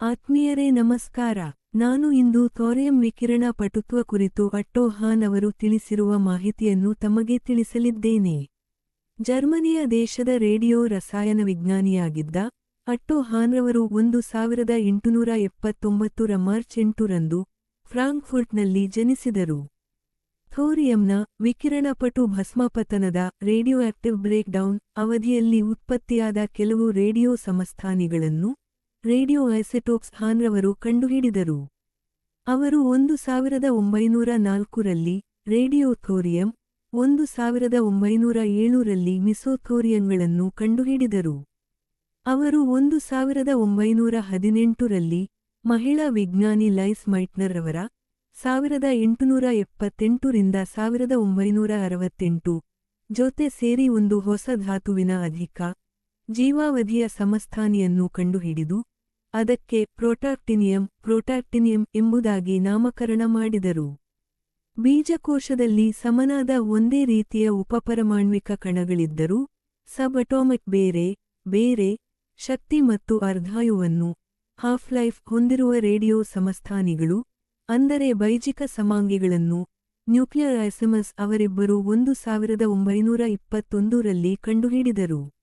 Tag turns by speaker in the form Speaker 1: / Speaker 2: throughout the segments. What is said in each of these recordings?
Speaker 1: ಆತ್ಮೀಯರೇ ನಮಸ್ಕಾರ. ನಾನು ಇಂದು ಥೋರಿಯಂ ವಿಕಿರಣ ಪಟುತ್ವ ಕುರಿತು ಅಟ್ಟೋಹಾನ್ ಅವರು ತಿಳಿಸಿರುವ ಮಾಹಿತಿಯನ್ನು ತಮಗೆ ತಿಳಿಸಲಿದ್ದೇನೆ. ಜರ್ಮನಿಯ ದೇಶದ ರೇಡಿಯೋ ರಸಾಯನ ವಿಜ್ಞಾನಿಯಾಗಿದ್ದ ಅಟ್ಟೋ ಹಾನ್ರವರು ಒಂದು ಸಾವಿರದ ಎಂಟುನೂರ ಎಪ್ಪತ್ತೊಂಬತ್ತರ ಮಾರ್ಚ್ ಎಂಟರಂದು ಫ್ರಾಂಕ್ಫುರ್ಟ್ನಲ್ಲಿ ಜನಿಸಿದರು. ಥೋರಿಯಂನ ವಿಕಿರಣಪಟು ಭಸ್ಮಪತನದ ರೇಡಿಯೋ ಆಕ್ಟಿವ್ ಬ್ರೇಕ್ಡೌನ್ ಅವಧಿಯಲ್ಲಿ ಉತ್ಪತ್ತಿಯಾದ ಕೆಲವು ರೇಡಿಯೋ ಸಮಸ್ಥಾನಿಗಳನ್ನು ರೇಡಿಯೋ ಐಸೆಟೋಪ್ಸ್ ಹಾನ್ರವರು ಕಂಡುಹಿಡಿದರು. ಅವರು ಒಂದು ಸಾವಿರದ ಒಂಬೈನೂರ ನಾಲ್ಕರಲ್ಲಿ ರೇಡಿಯೋ ಥೋರಿಯಂ, ಒಂದು ಸಾವಿರದ ಒಂಬೈನೂರ ಏಳರಲ್ಲಿ ಮಿಸೋಥೋರಿಯಂಗಳನ್ನು ಕಂಡುಹಿಡಿದರು. ಅವರು ಒಂದು ಸಾವಿರದ ಒಂಬೈನೂರ ಹದಿನೆಂಟರಲ್ಲಿ ಮಹಿಳಾ ವಿಜ್ಞಾನಿ ಲೈಸ್ ಮೈಟ್ನರ್ ಅವರ ಸಾವಿರದ ಎಂಟುನೂರ ಎಪ್ಪತ್ತೆಂಟರಿಂದ ಸಾವಿರದ ಒಂಬೈನೂರ ಅರವತ್ತೆಂಟು ಜೊತೆ ಸೇರಿ ಒಂದು ಹೊಸ ಧಾತುವಿನ ಅಧಿಕ ಜೀವಾವಧಿಯ ಸಮಸ್ಥಾನಿಯನ್ನು ಕಂಡುಹಿಡಿದು ಅದಕ್ಕೆ ಪ್ರೋಟಾಕ್ಟಿನಿಯಂ ಪ್ರೋಟಾಕ್ಟಿನಿಯಂ ಎಂಬುದಾಗಿ ನಾಮಕರಣ ಮಾಡಿದರು. ಬೀಜಕೋಶದಲ್ಲಿ ಸಮನಾದ ಒಂದೇ ರೀತಿಯ ಉಪಪರಮಾಣ್ವಿಕ ಕಣಗಳಿದ್ದರೂ ಸಬಟೋಮಿಕ್ ಬೇರೆ ಬೇರೆ ಶಕ್ತಿ ಮತ್ತು ಅರ್ಧಾಯುವನ್ನು ಹಾಫ್ ಲೈಫ್ ಹೊಂದಿರುವ ರೇಡಿಯೋ ಸಮಸ್ಥಾನಿಗಳು, ಅಂದರೆ ಬೈಜಿಕ ಸಮಾಂಗಿಗಳನ್ನು, ನ್ಯೂಕ್ಲಿಯರ್ ಐಸಮಸ್ ಅವರಿಬ್ಬರು ಒಂದು ಸಾವಿರದ ಒಂಬೈನೂರ ಇಪ್ಪತ್ತೊಂದರಲ್ಲಿ ಕಂಡುಹಿಡಿದರು.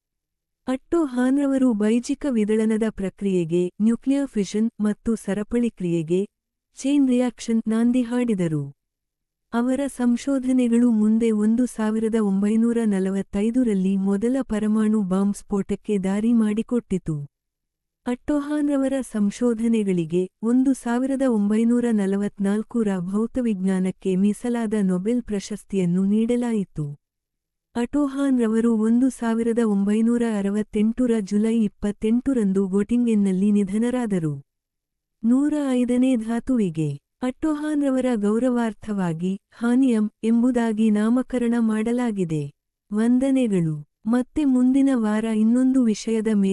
Speaker 1: ಅಟ್ಟೋ ಹಾನ್ರವರು ಬೈಜಿಕ ವಿದಳನದ ಪ್ರಕ್ರಿಯೆಗೆ ನ್ಯೂಕ್ಲಿಯರ್ ಫಿಷನ್ ಮತ್ತು ಸರಪಳಿ ಕ್ರಿಯೆಗೆ ಚೈನ್ ರಿಯಾಕ್ಷನ್ ನಾಂದಿ ಹಾಡಿದರು. ಅವರ ಸಂಶೋಧನೆಗಳು ಮುಂದೆ ಒಂದು ಸಾವಿರದ ಒಂಬೈನೂರ ನಲವತ್ತೈದರಲ್ಲಿ ಮೊದಲ ಪರಮಾಣು ಬಾಂಬ್ ಸ್ಫೋಟಕ್ಕೆ ದಾರಿ ಮಾಡಿಕೊಟ್ಟಿತು. ಅಟ್ಟೋಹಾನ್ರವರ ಸಂಶೋಧನೆಗಳಿಗೆ ಒಂದು ಸಾವಿರದ ಒಂಬೈನೂರ ನಲವತ್ನಾಲ್ಕರ ಭೌತವಿಜ್ಞಾನಕ್ಕೆ ಮೀಸಲಾದ ನೊಬೆಲ್ ಪ್ರಶಸ್ತಿಯನ್ನು ನೀಡಲಾಯಿತು. ಅಟೋಹಾನ್ ರವರು ಒಂದು ಸಾವಿರದ ಒಂಬೈನೂರ ಅರವತ್ತೆಂಟರ ಜುಲೈ ಇಪ್ಪತ್ತೆಂಟರಂದು ಗೋಟಿಂಗೆನ್ನಲ್ಲಿ ನಿಧನರಾದರು. ನೂರ ಐದನೇ ಧಾತುವಿಗೆ ಅಟ್ಟೋಹಾನ್ ರವರ ಗೌರವಾರ್ಥವಾಗಿ ಹಾನಿಯಂ ಎಂಬುದಾಗಿ ನಾಮಕರಣ ಮಾಡಲಾಗಿದೆ. ವಂದನೆಗಳು. ಮತ್ತೆ ಮುಂದಿನ ವಾರ ಇನ್ನೊಂದು ವಿಷಯದ ಮೇಲೆ